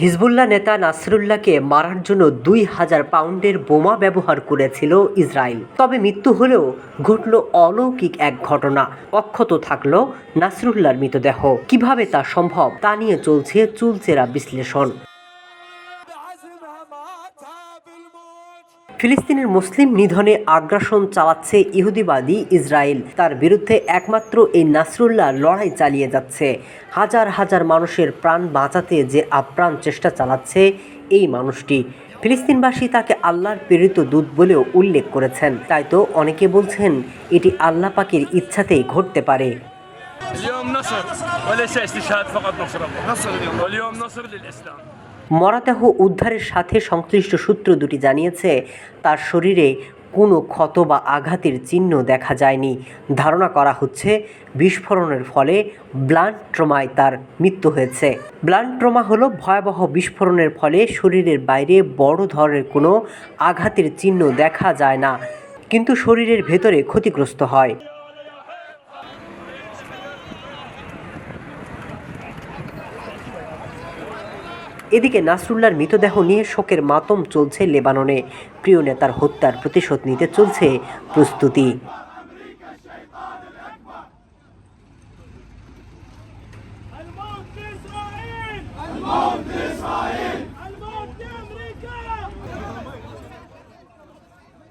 Hezbollah নেতা নাসরুল্লাহকে মারার জন্য দুই হাজার পাউন্ডের বোমা ব্যবহার করেছিল ইসরায়েল। তবে মৃত্যু হলেও ঘটল অলৌকিক এক ঘটনা। অক্ষত থাকল নাসরুল্লাহর মৃতদেহ। কীভাবে তা সম্ভব তা নিয়ে চলছে চুলচেরা বিশ্লেষণ। ফিলিস্তিনের মুসলিম নিধনে আগ্রাসন চালাচ্ছে ইহুদিবাদী ইসরায়েল তার বিরুদ্ধে একমাত্র এই নাসরুল্লাহ লড়াই চালিয়ে যাচ্ছে হাজার হাজার মানুষের প্রাণ বাঁচাতে যে আপ্রাণ চেষ্টা চালাচ্ছে এই মানুষটি ফিলিস্তিনবাসী তাকে আল্লাহর প্রেরিত দূত বলেও উল্লেখ করেছেন তাই তো অনেকে বলছেন এটি আল্লাহ পাকের ইচ্ছাতেই ঘটতে পারে اليوم نصر وليس استشهاد فقط نصر الله نصر اليوم واليوم نصر للإسلام মরাদেহ উদ্ধারের সাথে সংশ্লিষ্ট সূত্র দুটি জানিয়েছে, তার শরীরে কোনো ক্ষত বা আঘাতের চিহ্ন দেখা যায়নি। ধারণা করা হচ্ছে, বিস্ফোরণের ফলে ব্লান্ট ট্রমায় তার মৃত্যু হয়েছে। ব্লান্ট ট্রমা হলো ভয়াবহ বিস্ফোরণের ফলে শরীরের বাইরে বড় ধরনের কোনো আঘাতের চিহ্ন দেখা যায় না, কিন্তু শরীরের ভেতরে ক্ষতিগ্রস্ত হয়। এদিকে নাসরুল্লার মৃতদেহ নিয়ে শোকের মাতম চলছে লেবাননে প্রিয় নেতার হত্যার প্রতিশোধ নিতে চলছে প্রস্তুতি Oh!